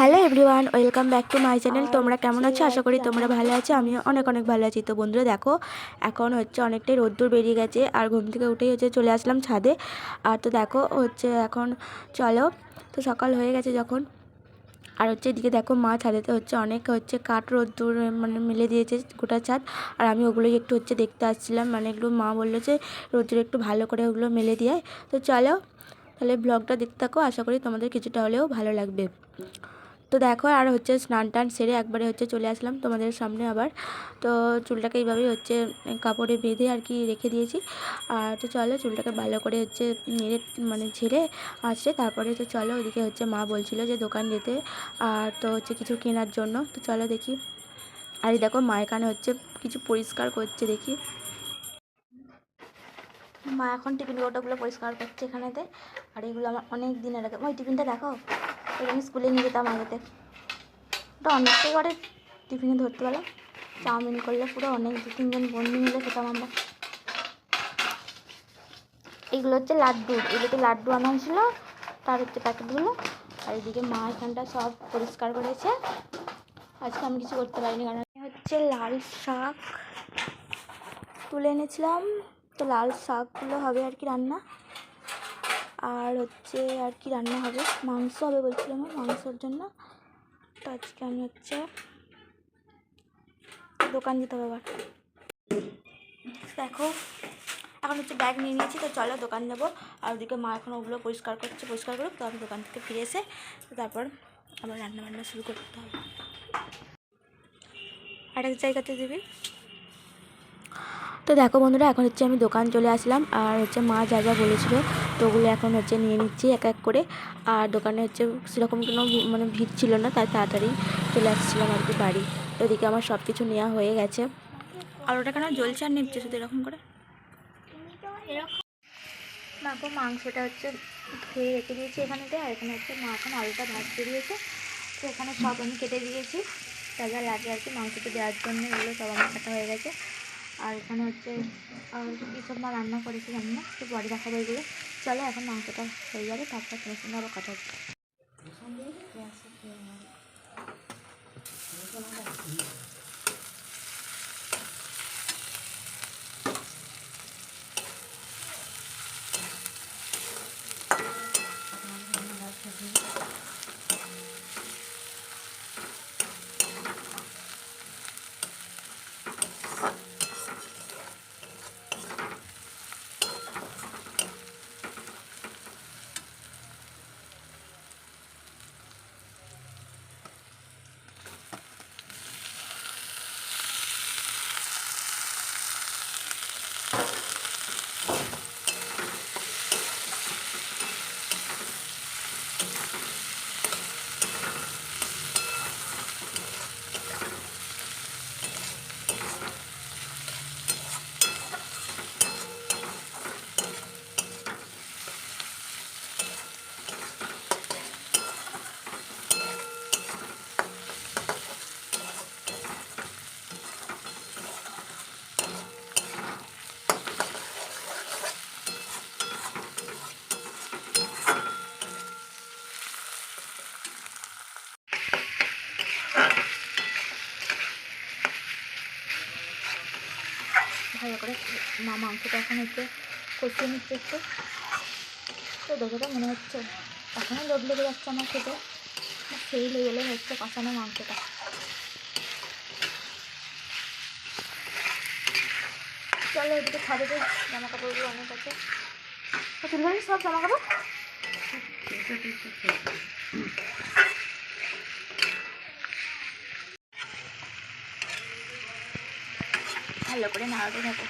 Hello everyone, welcome back to my channel. তোমরা কেমন আছো? আশা করি তোমরা ভালো আছো। আমিও অনেক অনেক ভালো আছি। তো বন্ধুরা, দেখো, এখন হচ্ছে অনেকটাই রোদ্দুর বেরিয়ে গেছে আর ঘুম থেকে উঠেই হচ্ছে চলে আসলাম ছাদে। আর তো দেখো, হচ্ছে এখন চলো, তো সকাল হয়ে গেছে যখন। আর হচ্ছে এদিকে দেখো, মা ছাদেতে হচ্ছে অনেক হচ্ছে কাঠ রোদ্দুর মানে মেলে দিয়েছে গোটা ছাদ। আর আমি ওগুলোই একটু হচ্ছে দেখতে আসছিলাম। মানে একটু মা বলল যে, রোদ্দুর একটু ভালো করে ওগুলো মেলে দিয়ে তো চলো, তাহলে ব্লগটা দেখতে থাকো। আশা করি তোমাদের কিছুটা হলেও ভালো লাগবে। তো দেখো, আর হচ্ছে স্নান টান সেরে একবারে হচ্ছে চলে আসলাম তোমাদের সামনে আবার। তো চুলটাকে এইভাবেই হচ্ছে কাপড়ে বেঁধে আর কি রেখে দিয়েছি। আর তো চলো চুলটাকে ভালো করে হচ্ছে নেড়ে মানে ঝেড়ে আসছে। তারপরে তো চলো ওইদিকে হচ্ছে মা বলছিল যে দোকান যেতে আর তো হচ্ছে কিছু কেনার জন্য। তো চলো দেখি। আর দেখো, মা এখানে হচ্ছে কিছু পরিষ্কার করছে দেখি। মা এখন টিফিন কৌটোগুলো পরিষ্কার করছে এখানেতে। আর এগুলো আমার অনেক দিনের আগে ওই টিফিনটা দেখো। আমি স্কুলে নিয়ে যেতাম আগেতে। ওটা অনেকটাই করে টিফিনে ধরতে পারলাম। চাউমিন করলে পুরো অনেক দু তিনজন বন্ধু মিলে খেতাম আমরা। এগুলো হচ্ছে লাড্ডু, এগুলোতে লাড্ডু আনা হয়েছিল, তার হচ্ছে প্যাকেটগুলো। আর এদিকে মা এখানটা সব পরিষ্কার করেছে। আজকে আমি কিছু করতে পারিনি কারণ হচ্ছে লাল শাক তুলে এনেছিলাম। তো লাল শাকগুলো হবে আর কি রান্না। আর হচ্ছে আর কি রান্না হবে? মাংস হবে বলছিলাম মাংসর জন্য। তো আজকে আমি হচ্ছে দোকান যেতে হবে আবার। দেখো, এখন হচ্ছে ব্যাগ নিয়ে নিয়েছি, তো চলো দোকান যাব। আর ওদিকে মা এখন ওগুলো পরিষ্কার করছে, পরিষ্কার করুক, তো আমি দোকান থেকে ফিরে এসে তারপর আবার রান্না বান্না শুরু করতে হবে। আর এক জায়গাতে দিবি? তো দেখো বন্ধুরা, এখন হচ্ছে আমি দোকান চলে আসলাম, আর হচ্ছে মা যা যা বলেছিল তো ওগুলো এখন হচ্ছে নিয়ে নিচ্ছি এক এক করে। আর দোকানে হচ্ছে সেরকম কোনো ভি- মানে ভিড় ছিল না তাই তাড়াতাড়ি চলে আসছিলাম আর কি বাড়ি। তো এদিকে আমার সব কিছু নেওয়া হয়ে গেছে। আর ওটা কেন জ্বলছে আর নিচ্ছে শুধু এরকম করে? দেখো মাংসটা হচ্ছে ধুয়ে রেখে দিয়েছি এখানেতে আর এখানে হচ্ছে মা এখন আলুটা ভাজতে দিয়েছে। তো এখানে সব আমি কেটে দিয়েছি। যা যা লাগে আর কি মাংসটা দেওয়ার জন্য এগুলো সব আমার কাটা হয়ে গেছে। আর এখানে হচ্ছে আর কী সব মা রান্না করেছে জানি না তো পরে দেখাবো এগুলো। চলো এখন মাংসটা হয়ে যাবে তারপর তোমার সঙ্গে আবার হচ্ছে ভালো করে মা মাংসটা এখন হচ্ছে কষিয়ে নিচ্ছে একটু। তো দেখে মনে হচ্ছে এখনও লোভ লেগে যাচ্ছে আমার খেতে। সেই লেভেলের হচ্ছে কষানো মাংসটা। চলো এদিকে ছাদে তো জামা কাপড়গুলো অনেক আছে। তুলবেন সব জামা কাপড় ভালো করে নাড়াতে থাকো।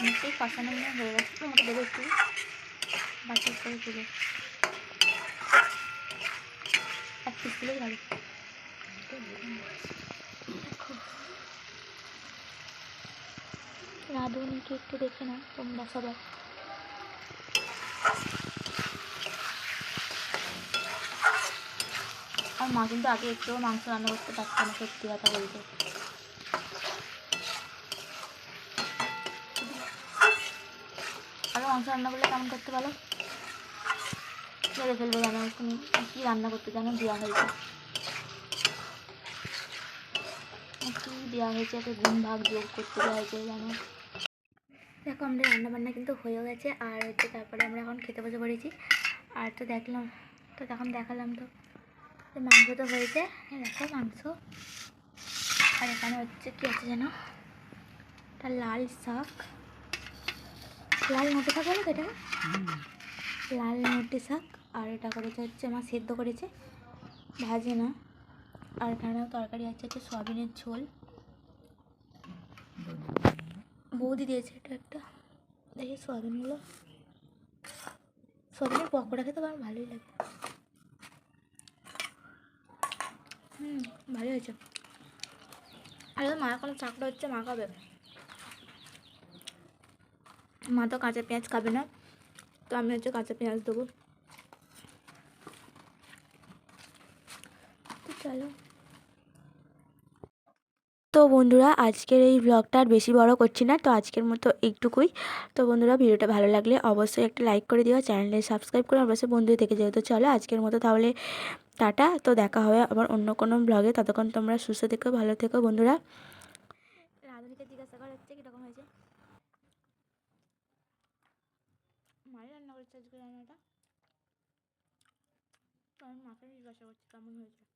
অনেকটাই কষানো মনে হয়ে গেছে, তো আমাকে দেবে একটু। করে তুলে এক পিস তুলে ভালো রাঁধুনিকে একটু দেখে নাও তোমরা সবাই। আর মা কিন্তু আগে একটুও মাংস রান্না করতে পারতো না, সত্যি কথা বলতে। মাংস রান্না করলে কেমন করতে ভালো ছেড়ে ফেলবে কেন রান্না করতে জানো? দেওয়া হয়েছে। কী দেওয়া হয়েছে? একটা গুণ ভাগ যোগ করতে দেওয়া হয়েছে জানো। দেখো আমাদের রান্না বান্না কিন্তু হয়ে গেছে, আর হচ্ছে তারপরে আমরা এখন খেতে বসে পড়েছি। আর তো দেখলাম, তো তখন দেখালাম তো মাংস তো হয়েছে দেখো মাংস। আর এখানে হচ্ছে কী আছে যেন? একটা লাল শাক। লাল নোটে শাক বলো এটা লাল নোটে শাক, আর এটা করেছে হচ্ছে আমার সেদ্ধ করেছে, ভাজে না। আর এখানেও তরকারি আছে হচ্ছে সয়াবিনের ঝোল। বৌদি দিয়েছে এটা একটা। দেখি সয়াবিনগুলো সয়াবিনের পকোড়া খেতে আমার ভালোই লাগে। হুম, ভালোই হয়েছে। আর মা এখন চাকরা হচ্ছে মা খাবে মা তো কাঁচা পেঁয়াজ খাবে না, তো আমি হচ্ছে কাঁচা পেঁয়াজ দেবো। তো চলো। তো বন্ধুরা, আজকের এই ব্লগটা আর বেশি বড় করছি না, তো আজকের মতো একটুকুই তো বন্ধুরা, ভিডিওটা ভালো লাগলে অবশ্যই একটা লাইক করে দিও চ্যানেলে সাবস্ক্রাইব করে অবশ্যই বন্ধু থেকে যেহেতু চলো, আজকের মতো তাহলে টাটা, তো দেখা হবে আবার অন্য কোনো ব্লগে ততক্ষণ তোমরা সুস্থ থেকো, ভালো থেকো বন্ধুরা। জিজ্ঞাসা করা হচ্ছে হয়েছে? আমি মাকে জিজ্ঞাসা করছি কেমন হয়েছে।